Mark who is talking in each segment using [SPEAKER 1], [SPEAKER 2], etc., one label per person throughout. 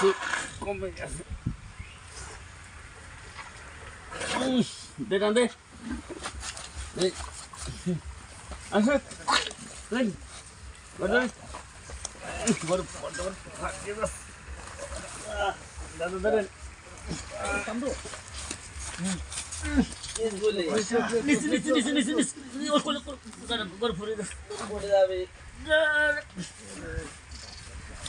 [SPEAKER 1] Sí, come Uy, déjate. Ven. Hazte. Ven. Guarda. Guarda, guarda, ah, guarda. Ah, dale, ah, dale. Tambo. Listen, listen, listen, listen, listen.
[SPEAKER 2] Ol, ol,
[SPEAKER 1] ol. Guarda, guarda,
[SPEAKER 2] guarda. Guarda, guarda.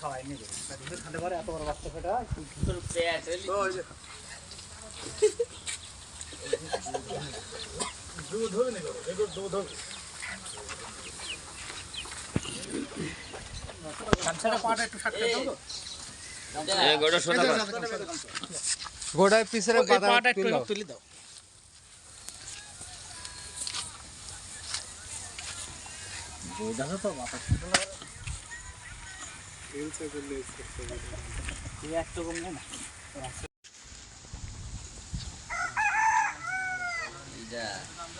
[SPEAKER 2] খাওয়াইনি খাতে পারে
[SPEAKER 3] এত বাচ্চা ফেটা দুধ
[SPEAKER 4] দুধ হবে
[SPEAKER 2] গামছাটা পাটা
[SPEAKER 4] একটু সাটকে দাও তো
[SPEAKER 1] এ গোটা সোনা
[SPEAKER 3] গোড়ায় পিছনে
[SPEAKER 4] পাটা একটু
[SPEAKER 3] তুলে
[SPEAKER 4] দাও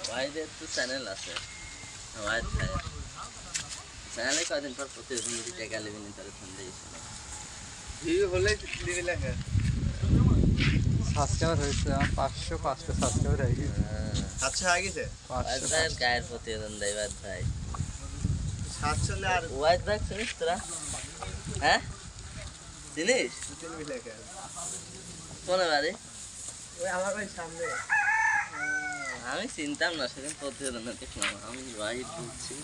[SPEAKER 2] ভাইদের তো চ্যানেল আছে ভাই চ্যানেলে কদিন পর প্রতিবেদন যদি টাকা লেবেন তাহলে ফোন দিয়েছিল হলে দিবি লাগে
[SPEAKER 3] সাবস্ক্রাইবার হয়েছে আমার পাঁচশো পাঁচটা সাবস্ক্রাইবার হয়ে গেছে।
[SPEAKER 5] আচ্ছা আগেছে
[SPEAKER 2] ওয়াইদ
[SPEAKER 3] পাঁচশো
[SPEAKER 2] গায়ের প্রতিবেদন দেয় ভাই।
[SPEAKER 5] সাতচল্লিশ আর
[SPEAKER 2] ওয়াইদ ভাই চিনিস তোরা? হ্যাঁ? চিনিস?
[SPEAKER 5] খেয়ে
[SPEAKER 2] কোন বাড়ি?
[SPEAKER 5] ওই আমার ওই সামনে।
[SPEAKER 2] আমি চিনতাম না সেদিন প্রতিবেদন দেখলাম আমি ওয়াইদ বলছি।